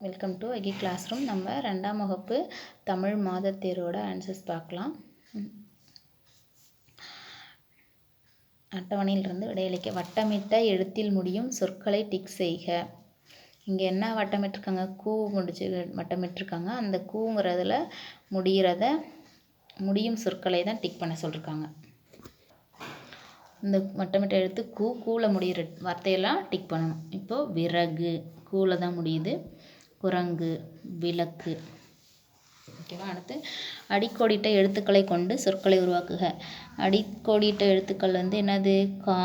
Welcome to Aki class room நம்ம ரெண்டாம் வகுப்பு தமிழ் மாதத் தேர்வோட ஆன்சர்ஸ் பார்க்கலாம். அட்டவணையிலிருந்து விடையளிக்க. வட்டமிட்ட எழுத்தில் முடியும் சொற்களை டிக் செய்க. இங்கே என்ன வட்டமிட்டிருக்காங்க? கூ முடிச்சு வட்டமிட்டிருக்காங்க. அந்த கூங்கிறதுல முடிகிறத முடியும் சொற்களை தான் டிக் பண்ண சொல்லியிருக்காங்க இந்த வட்டமிட்ட எழுத்து கூ கூவில் முடிகிற வார்த்தையெல்லாம் டிக் பண்ணணும். இப்போது விறகு கூவில் தான் முடியுது. குரங்கு விளக்கு. ஓகேவா? அடுத்து அடிக்கோடிட்ட எழுத்துக்களை கொண்டு சொற்களை உருவாக்குக. அடிக்கோடிட்ட எழுத்துக்கள் வந்து என்னது? கா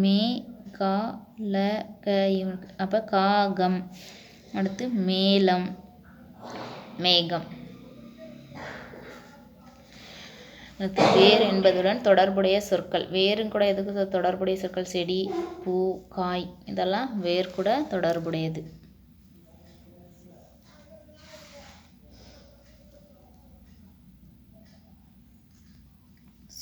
மே கா ல க அப்போ காகம். அடுத்து மேலம் மேகம் அடுத்து வேர் என்பதுடன் தொடர்புடைய சொற்கள். வேரும் கூட எதுக்கு தொடர்புடைய சொற்கள்? செடி பூ காய். இதெல்லாம் வேர் கூட தொடர்புடையது.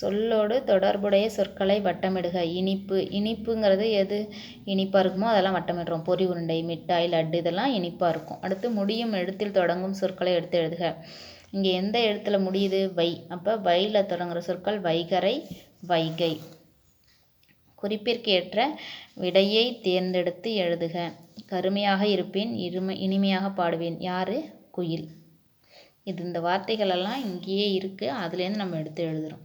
சொல்லோடு தொடர்புடைய சொற்களை வட்டமிடுக. இனிப்பு. இனிப்புங்கிறது எது இனிப்பாக இருக்குமோ அதெல்லாம் வட்டமிடுறோம். பொறி உருண்டை மிட்டாய் லட்டு இதெல்லாம் இனிப்பாக இருக்கும். அடுத்து முடியும் எழுத்தில் தொடங்கும் சொற்களை எடுத்து எழுதுக. இங்கே எந்த எழுத்தில் முடியுது? வை. அப்போ வையில் தொடங்குகிற சொற்கள் வைகரை வைகை. குறிப்பிற்கு ஏற்ற விடையை தேர்ந்தெடுத்து எழுதுக. கருமையாக இருப்பேன் இருமை இனிமையாக பாடுவேன். யார்? குயில். இது இந்த வார்த்தைகளெல்லாம் இங்கேயே இருக்குது அதுலேருந்து நம்ம எடுத்து எழுதுகிறோம்